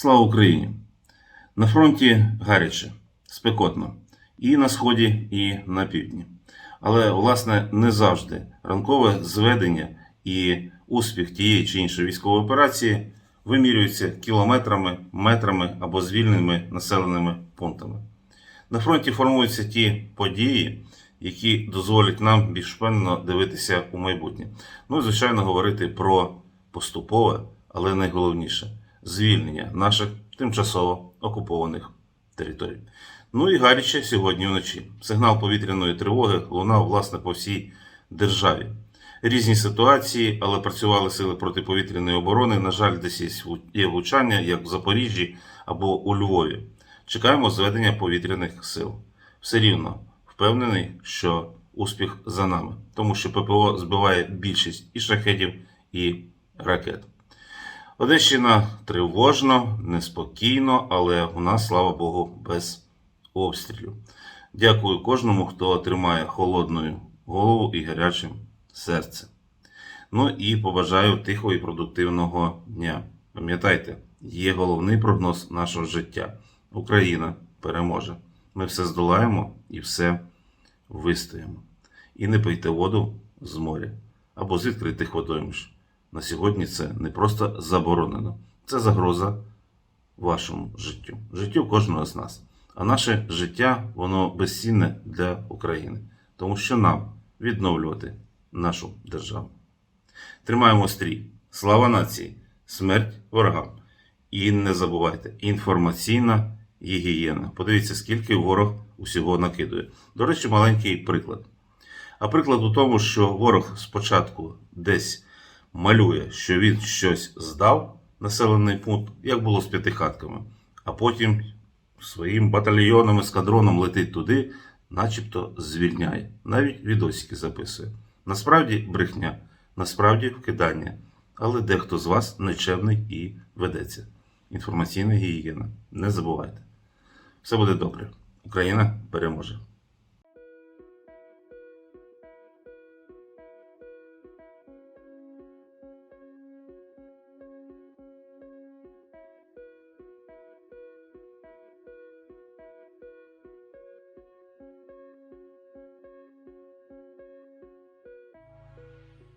Слава Україні! На фронті гаряче, спекотно і на сході, і на півдні. Але, власне, не завжди ранкове зведення і успіх тієї чи іншої військової операції вимірюються кілометрами, метрами або звільненими населеними пунктами. На фронті формуються ті події, які дозволять нам більш впевнено дивитися у майбутнє. Ну і, звичайно, говорити про поступове, але найголовніше звільнення наших тимчасово окупованих територій. Ну і гаряче сьогодні вночі. Сигнал повітряної тривоги лунав власне по всій державі. Різні ситуації, але працювали сили протиповітряної оборони. На жаль, десь є влучання, як в Запоріжжі або у Львові. Чекаємо зведення повітряних сил. Все рівно впевнений, що успіх за нами, тому що ППО збиває більшість і шахедів, і ракет. Одещина тривожно, неспокійно, але у нас, слава Богу, без обстрілів. Дякую кожному, хто тримає холодною голову і гарячим серце. Ну і побажаю тихого і продуктивного дня. Пам'ятайте, є головний прогноз нашого життя. Україна переможе. Ми все здолаємо і все вистоїмо. І не пийте воду з моря або з відкритих водоймищ. На сьогодні це не просто заборонено, це загроза вашому життю, життю кожного з нас. А наше життя воно безцінне для України, тому що нам відновлювати нашу державу. Тримаємо стрій. Слава нації, смерть ворогам. І не забувайте, інформаційна гігієна. Подивіться, скільки ворог усього накидує. До речі, маленький приклад. А приклад у тому, що ворог спочатку десь малює, що він щось здав, населений пункт, як було з п'ятихатками, а потім своїм батальйоном, ескадроном летить туди, начебто звільняє. Навіть відосики записує. Насправді брехня, насправді вкидання. Але дехто з вас нечемний і ведеться. Інформаційна гігієна. Не забувайте. Все буде добре. Україна переможе.